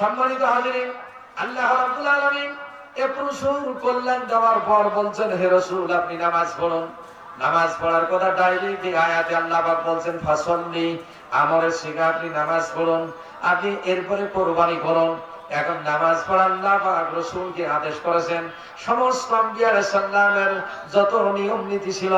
সম্মানিত হাজিরিন, আল্লাহ রাব্বুল আলামিন এ প্রচুর কল্যাণ দেওয়ার পর বলছেন, হে রাসূল, আপনি নামাজ পড়ুন। নামাজ পড়ার কথা ডাইরেক্ট এই আয়াতে আল্লাহ পাক বলছেন, ফাসল্লি, আমরে শিখা, আপনি নামাজ পড়ুন, আপনি এরপরে কোরবানি করুন। এখন নামাজ পড়া আল্লাহ পাক রাসূলকে আদেশ করেছেন, সমস্ত আম্বিয়া আলাইহিস যত নিয়ম নীতি ছিল,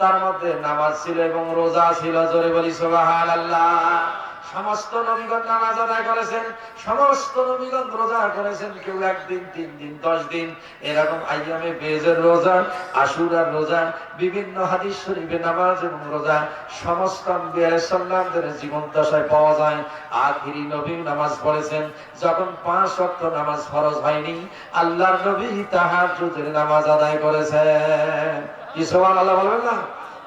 তার মধ্যে নামাজ ছিল এবং রোজা ছিল। জোরে বলি, সুবহানাল্লাহ। সমস্ত নবীগণ নামাজ আদায় করেছেন, সমস্ত নবীগণ রোজা করেছেন, কেউ একদিন, তিন দিন, দশ দিন, এরকম আইয়ামে বেজের রোজা, আশুরার রোজা, বিভিন্ন হাদিস শরীফে নামাজ এবং রোজা, সমস্ত সাল্লামদের জীবন দশায় পাওয়া যায়, আখিরি নবী নামাজ পড়েছেন, যখন পাঁচ ওয়াক্ত নামাজ ফরজ হয়নি, আল্লাহর নবী তাহার নামাজ আদায় করেছেন। কি সমান আল্লাহ বলবেন না?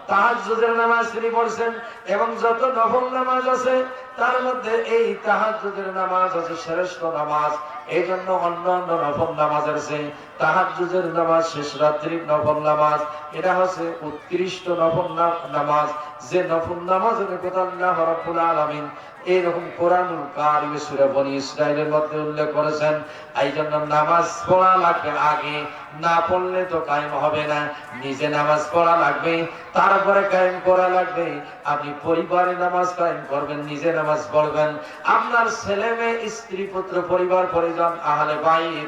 তাহাজ্জুদের নামাজ তিনি পড়ছেন এবং যত নফল নামাজ আছে, তার মধ্যে এই তাহাজুদের নামাজ আছে শ্রেষ্ঠ নামাজ। এই জন্য অন্য অন্য নফল নামাজ আছে। তাহাজুদের নামাজ শেষ রাত্রির নফল নামাজ। এটা হচ্ছে উৎকৃষ্ট নফল না- নামাজ। যে নফল নামাজ কথা আল্লাহ হরফুল আলামিন এইরকম কোরআনুল কারিম সূরা বনি ইসরাইলের মধ্যে উল্লেখ করেছেন, এই জন্য নামাজ পড়া লাগবে আগে, না পড়লে তো কায়েম হবে না। নিজে নামাজ পড়া লাগবে, তারপরে কায়েম করা লাগবে। আপনি পরিবারে নামাজ কায়েম করবেন, নিজে নামাজ পড়বেন। আপনার ছেলে মেয়ে, স্ত্রী, পুত্র, পরিবার, পরিজন, আহলে বাইর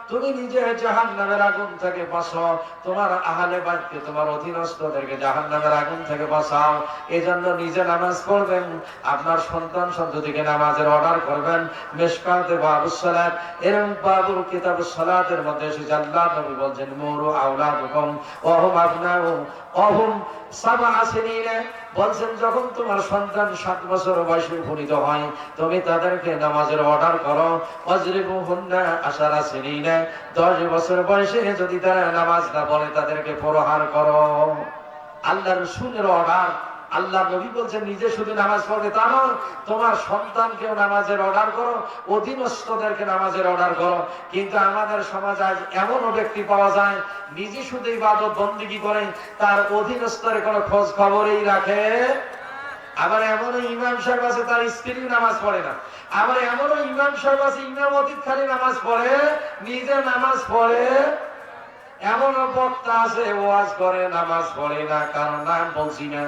তুমি নিজে জাহান্নামের আগুন থেকে বাঁচো তোমার আহলে বাইতকে, তোমার অধীনস্থদেরকে জাহান্নামের আগুন থেকে বাঁচাও। এজন্য নিজে নামাজ পড়বেন, আপনার সন্তান সন্ততিকে নামাজের অর্ডার করবেন। মেশকাতে বাবুস সালাত এরকম কিতাবুস সালাতের মধ্যে এসেছে আল্লাহ নবী বলছেন, মুরু আওলাদুকুম, ওহুম আবনাউ ওহুম বলছেন, যখন তোমার সন্তান সাত বছর বয়সে উপনীত হয় তুমি তাদেরকে নামাজের অর্ডার করো। অজরিবু হুন্না আশারা সিনিনা দশ বছর বয়সে যদি তারা নামাজ না বলে তাদেরকে প্রহার করো। আল্লাহ রসুলের অর্ডার আল্লাহ নবী বলছেন, নিজে শুধু নামাজ পড়বে তা নয়, তোমার সন্তানকেও নামাজের অর্ডার করো, অধীনস্থদেরকে নামাজের অর্ডার করো। কিন্তু আমাদের সমাজে আজ এমনও ব্যক্তি পাওয়া যায়, নিজে শুধু ইবাদত বন্দিগি করে, তার অধীনস্থরে কোনো খোঁজ খবরই রাখে। আবার এমনও ইমাম সাহেব আছে, তার স্ত্রী নামাজ পড়ে না। আবার এমনও ইমাম সাহেব আছে, ইমাম অতীত খালি নামাজ পড়ে, নিজে নামাজ পড়ে। এমন বক্তা আছে, ওয়াজ করে, নামাজ পড়ে না, কারণ নাম বলছি না।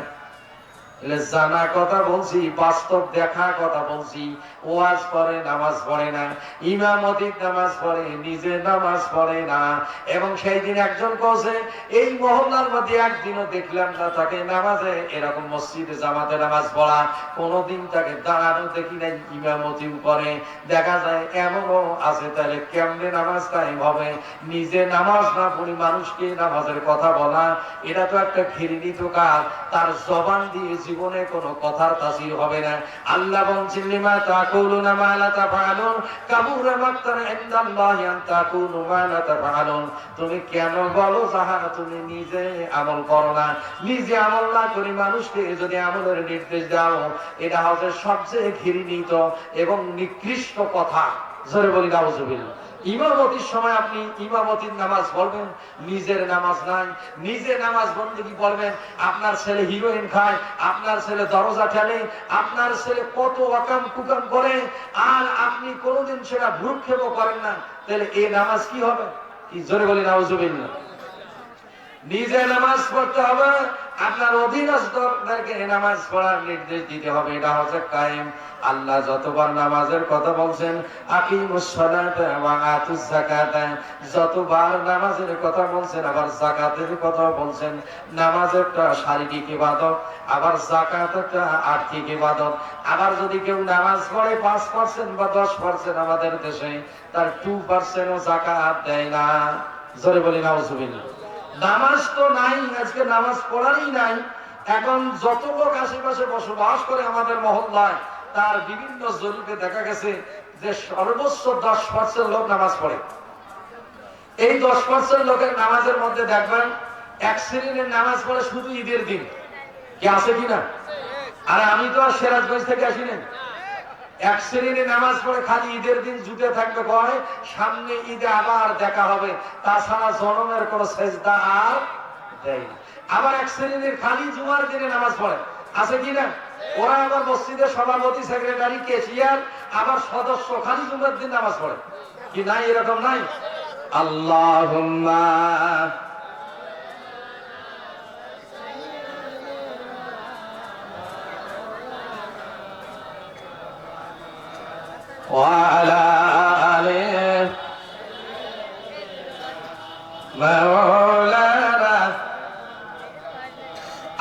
জানা কথা বলছি, বাস্তব দেখা কথা বলছি। ওয়াজ পড়ে, নামাজ পড়ে না। ইমামতির নামাজ পড়ে, নিজে নামাজ পড়ে না। এবং সেই দিন একজন কছে এই মহল্লার মধ্যে একদিনও দেখলাম না তাকে নামাজে। এরকম মসজিদে জামাতে নামাজ পড়া, কোনোদিন তাকে দাঁড়ানো দেখি নাই ইমামতিও করে দেখা যায় এমনও আছে, তাহলে কেমনে নামাজ কায়েম হবে? নিজে নামাজ না পড়ি মানুষকে নামাজের কথা বলা, এটা তো একটা ঘৃণিত কাজ। তার জবান দিয়ে জীবনে কোনো কথার তাসির হবে না। আল্লাহ বলছেন, লিমা কাবুরা তুমি কেন বলো, যাহা তুমি নিজে আমল করো না? নিজে আমল না করি মানুষকে যদি আমলের নির্দেশ দাও, এটা হচ্ছে সবচেয়ে ঘৃণিত এবং নিকৃষ্ট কথা। জোরে বলি, নাউজুবিল্লাহ। ইমামতির সময় আপনি ইমামতির নামাজ পড়বেন নিজের নামাজ নাই। নিজে নামাজ বন্দী পড়বেন আপনার ছেলে হিরোইন খায়, আপনার ছেলে দরজা ঠেলে, আপনার ছেলে কত অকাম কুকাম করে, আর আপনি কোনোদিন সেটা ভ্রুক্ষেপও করেন না। তাহলে এই নামাজ কি হবে? কি জোরে বলি নাউজুবিল্লাহ নিজে নামাজ পড়তে হবে আপনার অধীনস্থদেরকে নামাজ পড়ার নির্দেশ দিতে হবে, এটা হচ্ছে কায়েম। আল্লাহ যতবার নামাজের কথা বলছেন যতবার নামাজের কথা বলছেন, আবার যাকাতের কথা বলছেন। একটা শারীরিক ইবাদত, আবার যাকাত একটা আর্থিক ইবাদত। আবার যদি কেউ নামাজ পড়ে পাঁচ পার্সেন্ট বা দশ পার্সেন্ট আমাদের দেশে, তার টু পার্সেন্টও যাকাত দেয় না। জোরে বলি, নাউজুবিল্লাহ। নামাজ তো নাই, আজকে নামাজ পড়ারই নাই। এখন যত লোক আশেপাশে বসবাস করে আমাদের মহল্লায়, তার বিভিন্ন জরিপে দেখা গেছে যে সর্বোচ্চ দশ পার্সেন্ট লোক নামাজ পড়ে। এই দশ পার্সেন্ট লোকের নামাজের মধ্যে দেখবেন, এক শ্রেণির নামাজ পড়ে শুধু ঈদের দিন। কি আছে কিনা? আর আমি তো আর সিরাজগঞ্জ থেকে আসি না এক শ্রেণির নামাজ পড়ে খালি ঈদের দিন জুটে থাকবে কয়? সামনে ঈদে আবার দেখা হবে। তাছাড়া জনমের কোন সেজদা আর দেয়। আবার এক শ্রেণির খালি জুমার দিনে নামাজ পড়ে। আছে কি না? ওরা আবার মসজিদের সভাপতি, সেক্রেটারি কেশিয়ার আবার সদস্য, খালি জুমার দিন নামাজ পড়ে। কি নাই? এরকম নাই? আল্লাহ وعلى آله مولانا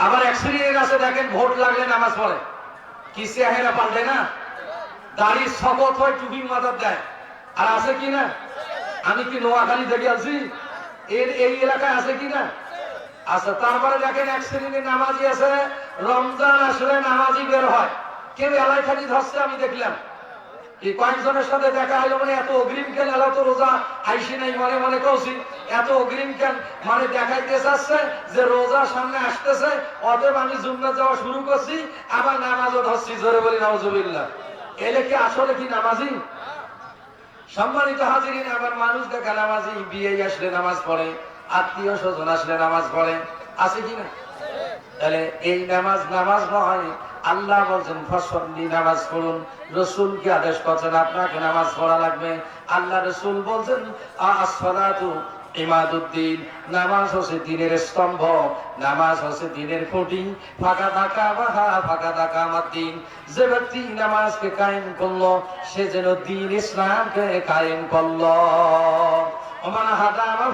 আবার এক শ্রেণীর আছে দেখেন ভোট লাগলে নামাজ পড়ে কি চেহারা পাল্টে না দাড়ি শপথ হয় টুপি মাথার দেয় আর আছে কি না আমি কি নোয়াখালী থেকে আছি এর এই এলাকায় আছে কি না আচ্ছা তারপরে দেখেন এক শ্রেণীর নামাজি আছে রমজান আসলে নামাজি বের হয় কেউ এলাই খালি ধরছে আমি দেখলাম এই কয়েকজনের সাথে দেখা হলো মানে এত অগ্রিম কেন? এলা তো রোজা আইসি নাই মনে মনে কৌছি এত অগ্রিম কেন? মানে দেখাইতে চাচ্ছে যে রোজা সামনে আসতেছে, অতএব আমি জুম্মা যাওয়া শুরু করছি, আবার নামাজও ধরছি, জোরে বলি নাউজুবিল্লাহ। এলে কি আসলে কি নামাজি? সম্মানিত হাজিরিন আবার মানুষ দেখা নামাজি, বিয়ে আসলে নামাজ পড়ে, আত্মীয় স্বজন আসলে নামাজ পড়ে, আছে কি না? তাহলে এই নামাজ নামাজ নয় আল্লাহ বলছেন, ফসলি নামাজ পড়ুন। রসুলকে আদেশ করছেন? আপনাকে নামাজ পড়া লাগবে। আল্লাহ রসুল বলছেন আসফালাতু ইমাদুদ্দিন। নামাজ হচ্ছে দিনের স্তম্ভ, নামাজ হচ্ছে দিনের খুঁটি। ফাঁকা থাকা বাহা, ফাঁকা থাকা আমার দিন। যে ব্যক্তি নামাজকে কায়েম করল, সে যেন দিন ইসলামকে কায়েম করল।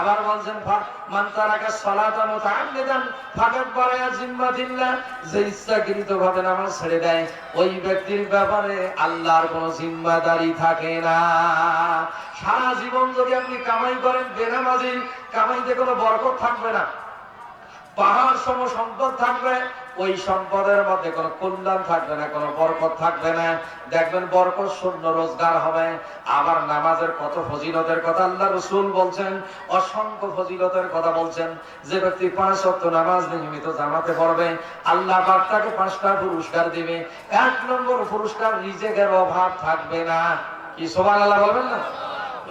আবার বলছেন মান তারাকা সালাতা বারায়া যে নামাজ ছেড়ে দেয়, ওই ব্যক্তির ব্যাপারে আল্লাহর কোনো জিম্মাদারি থাকে না। সারা জীবন যদি আপনি কামাই করেন, বেনামাজি কামাইতে কোনো বরকত থাকবে না। পাহাড় সম সম্পদ থাকবে ওই সম্পদের মধ্যে কোনো কল্যাণ থাকবে না, কোনো বরকত থাকবে না। দেখবেন বরকত শূন্য রোজগার হবে। আবার নামাজের কত ফজিলতের কথা আল্লাহ রসুল বলছেন, অসংখ্য ফজিলতের কথা বলছেন। যে ব্যক্তি পাঁচ সপ্ত নামাজ নিয়মিত জামাতে পড়বে, আল্লাহ তাকে পাঁচটা পুরস্কার দিবে। এক নম্বর পুরস্কার রিজেকের অভাব থাকবে না। কি সোমান আল্লাহ বলবেন না?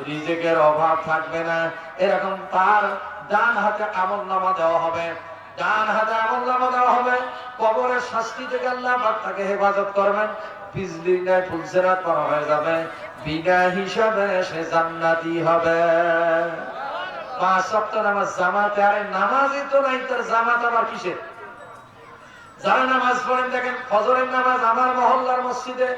রিজেকের অভাব থাকবে না। এরকম তার ডান হাতে আমল নামা দেওয়া হবে। ডান হাতে আমল নামা দেওয়া হবে। কবরের শাস্তি থেকে আল্লাহ তাকে হেফাজত করবেন। বিজলি হয়ে যাবে। বিনা হিসাবে সে জান্নাতি হবে। পাঁচ সপ্তাহ নামাজ জামাতে, আরে নামাজই তো নাই, তার জামাত আবার কিসের যারা নামাজ পড়েন দেখেন, ফজরের নামাজ আমার মহল্লার মসজিদে,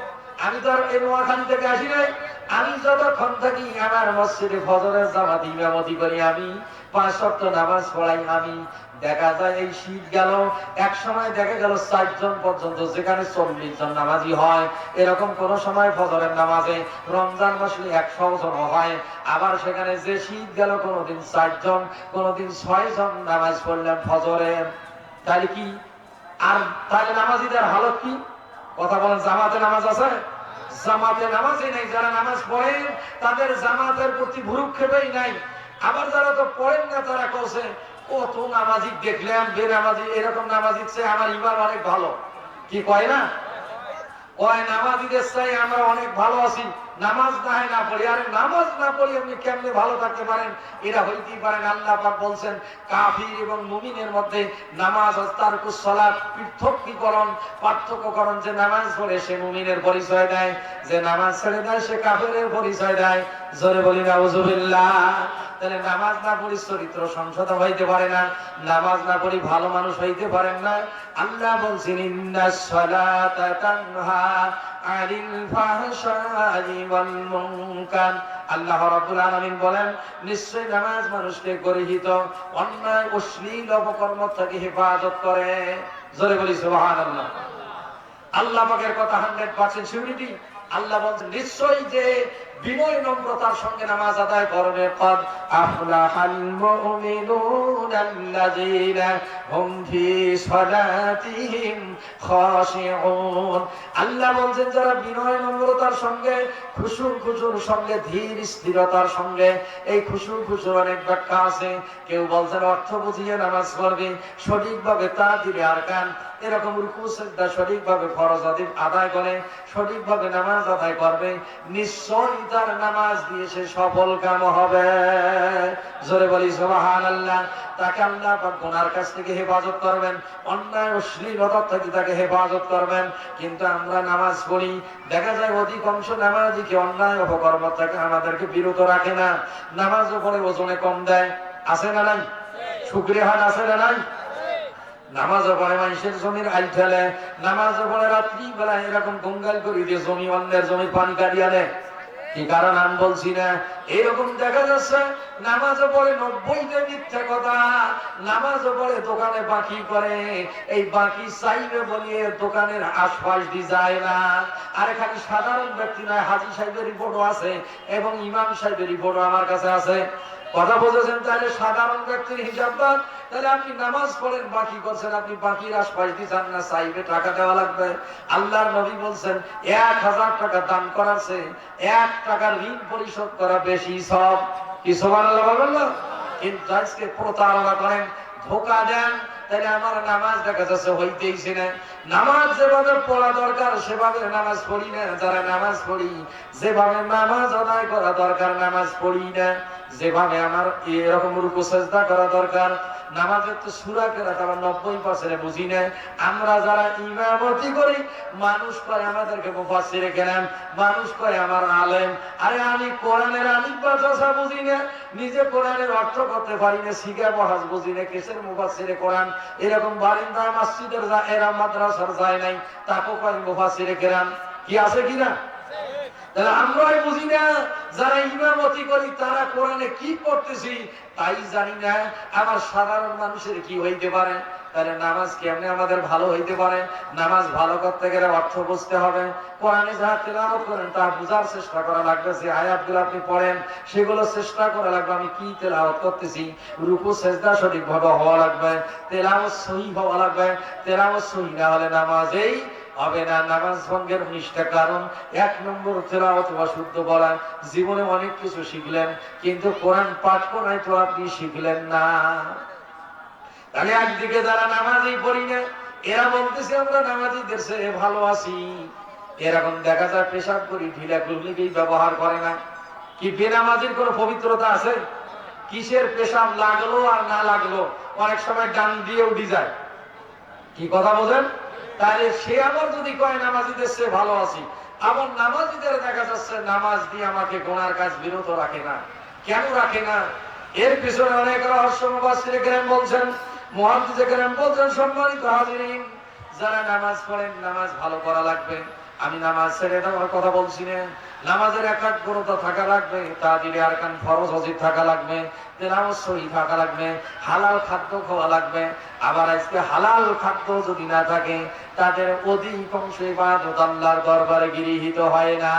আমি তো আর এই নোয়াখালী থেকে আসি নাই। আমি যতক্ষণ থাকি আমার মসজিদে ফজরের জামাত ইমামতি করি আমি, পাঁচ সপ্তাহ নামাজ পড়াই আমি। দেখা যায় এই শীত গেল, এক সময় দেখা গেল ষাট জন পর্যন্ত, যেখানে চল্লিশ জন নামাজি হয়। এরকম কোন সময় ফজরের নামাজে রমজান মাসে একশো জন হয়। আবার সেখানে যে শীত গেল, কোনোদিন ষাট জন, কোনোদিন ছয় জন নামাজ পড়লেন ফজরে। তাহলে কি? আর তাহলে নামাজিদের হালত কি? কথা বলেন, জামাতে নামাজ আছে? জামাতে নামাজই নাই, যারা নামাজ পড়েন, তাদের জামাতের প্রতি ভুরুক্ষেপেই নাই। আবার যারা তো পড়েন না, তারা কছে কত নামাজি দেখলাম বে নামাজি, এরকম নামাজি চেয়ে আমার ইমান অনেক ভালো। কি কয় না? কয়, নামাজিদের চাই আমরা অনেক ভালো আছি। নামাজ না হয় না পড়ি। আরে নামাজ না পড়ি আপনি কেমনে ভালো থাকতে পারেন? এরা হইতেই পারেন আল্লাহ পাক বলছেন, কাফির এবং মুমিনের মধ্যে নামাজ আস্তার কুসলার পৃথকীকরণ, পার্থক্যকরণ যে নামাজ পড়ে সে মুমিনের পরিচয় দেয়, যে নামাজ ছেড়ে দেয় সে কাফের পরিচয় দেয়। জোরে বলি নাউজুবিল্লাহ তাহলে নামাজ না পড়ি চরিত্র সংশোধন হইতে পারে না, নামাজ না পড়ি ভালো মানুষ হইতে পারেন না। আল্লাহ বলছেন ইন্নাস সালাতা তানহা আনিল ফাহশাই ওয়াল মুনকার। আল্লাহ রাব্বুল আলামিন বলেন, নিশ্চয় নামাজ মানুষকে গরিহিত অন্যায়, অশ্লীল অপকর্ম থেকে হেফাজত করে। জোরে বলি, সুবহানাল্লাহ। আল্লাহ পাকের কথা হান্ড্রেড পার্সেন্ট সিউরিটি আল্লাহ বলছেন নিশ্চয়ই যে বিনয় নম্রতার সঙ্গে নামাজ আদায় করবে কদ আফলাহাল মুমিনুন হুম ফি সালাতিহিম খাশিউন। আল্লাহ বলছেন, যারা বিনয় নম্রতার সঙ্গে, খুশুর খুশুর সঙ্গে, ধীর স্থিরতার সঙ্গে, এই খুশুর খুশুর অনেক ব্যাখ্যা আছে। কেউ বলছেন, অর্থ বুঝিয়ে নামাজ পড়বে, সঠিকভাবে তা দিলে আর কান এরকম রুকু সঠিকভাবে ফরজ আদায় করে, সঠিকভাবে নামাজ আদায় করবে, নিশ্চয়ই তার নামাজ দিয়ে সে সফল কাম হবে। জোরে বলি সুবহান আল্লাহ তাকে আল্লাহ পাক কাছ থেকে হেফাজত করবেন, অন্যায় অশ্লীলতার থেকে তাকে হেফাজত করবেন। কিন্তু আমরা নামাজ পড়ি, দেখা যায় অধিকাংশ নামাজিকে অন্যায় অপকর্ম থেকে আমাদেরকে বিরত রাখে না। নামাজও পড়ে ওজনে কম দেয়, আছে না নাই? শুক্রিয়া হাট আছে না নাই? নামাজও পড়ে মানুষের জমির আইল ফেলে নামাজও পড়ে রাত্রি বেলা এরকম গঙ্গাল করে দিয়ে জমি অন্যের জমি পানি কাটিয়ে নেয় দোকানে বাকি এই বাকি দোকানের আশপাশ যায় না। আর খালি সাধারণ ব্যক্তি নয়, হাজি সাহেবের রিপোর্টও আছে এবং ইমাম সাহেবের রিপোর্টও আমার কাছে আছে। কথা বলেছেন তাহলে সাধারণ ব্যক্তির হিসাব বাদ তাহলে আপনি নামাজ পড়েন, বাকি করছেন, আপনি বাকির আশপাশ দিয়ে যান না চাইবে টাকা দেওয়া লাগবে। আল্লাহর নবী বলছেন, এক হাজার টাকা দান করাছে এক টাকার ঋণ পরিশোধ করা বেশি সব। কি আল্লাহ বলবেন না? কিন্তু আজকে প্রতারণা করেন, ধোকা দেন, তাহলে আমার নামাজ দেখা যাচ্ছে হইতেইছে না নামাজ যেভাবে পড়া দরকার, সেভাবে নামাজ পড়ি না। যারা নামাজ পড়ি, যেভাবে নামাজ আদায় করা দরকার, নামাজ পড়ি না। যেভাবে আমার এরকম রূপ চেষ্টা করা দরকার, নামাজের তো সুরা কেরা আমার নব্বই পার্সেন্ট বুঝি না আমরা যারা ইমামতি করি, মানুষ করে আমাদেরকে মুফাসিরে কেনেন মানুষ করে আমার আলেম। আরে আমি কোরআনের আলিম বাচা বুঝি না, নিজে কোরআনের অর্থ করতে পারি না, শিখা বহাজ বুঝি না, কেসের মুফাসিরে কোরআন? এরকম বারিন্দা মসজিদের যা, এরা মাদ্রাসার যায় নাই তাকে কয় মুফাসিরে কেরাম। কি আছে কিনা তাহলে আমরাই বুঝি না যারা ইমামতি করি, তারা কোরআনে কি পড়তেছি তাই জানি না। আমার সাধারণ মানুষের কি হইতে পারে? তাহলে নামাজ কেমনে আমাদের ভালো হইতে পারে? নামাজ ভালো করতে গেলে অর্থ বুঝতে হবে। কোরআনে যাহা তেলাওয়াত করেন তা বুঝার চেষ্টা করা লাগবে। যে আয়াতগুলো আপনি পড়েন, সেগুলো চেষ্টা করা লাগবে। আমি কি তেলাওয়াত করতেছি? রুকু, সেজদা সঠিকভাবে হওয়া লাগবে। তেলাওয়াত সহি হওয়া লাগবে। তেলাওয়াত সহি না হলে নামাজেই হবে না, নামাজ ভঙ্গের উনিশটা কারণ। এক নম্বর অথবা শুদ্ধ বলা জীবনে অনেক কিছু শিখলেন, কিন্তু কোরআন পাঠ করাই তো আপনি শিখলেন না। তাহলে একদিকে যারা নামাজই পড়ি না, এরা বলতেছে, আমরা নামাজিদের সে ভালো আছি। এরকম দেখা যায়, পেশাব করি, ঢিলা গুলিকেই ব্যবহার করে না। কি বেনামাজির কোনো পবিত্রতা আছে? কিসের পেশাব লাগল আর না লাগল? অনেক সময় ডান দিয়ে উঠি যায়। কি কথা বলেন? তাহলে সে আবার যদি কয়, নামাজিদের সে ভালো আছি। আবার নামাজিদের দেখা যাচ্ছে, নামাজ দিয়ে আমাকে গোনার কাজ বিরত রাখে না। কেন রাখে না? এর পিছনে অনেক রহস্য মুবাসির গ্রাম বলছেন মহাদিজে গ্রাম বলছেন, সম্মানিত হাজিরিন, যারা নামাজ পড়েন, নামাজ ভালো করা লাগবে। আমি নামাজ ছেড়ে দেওয়ার কথা বলছি না। নামাজের একাগ্রতা থাকা লাগবে তা দিলে আর কান ফরজ হজির থাকা লাগবে তেলামত সহি থাকা লাগবে, হালাল খাদ্য খাওয়া লাগবে। আবার আজকে হালাল খাদ্য যদি না থাকে, তাদের অধিকাংশ ইবাদত আল্লাহর দরবারে গৃহীত হয় না।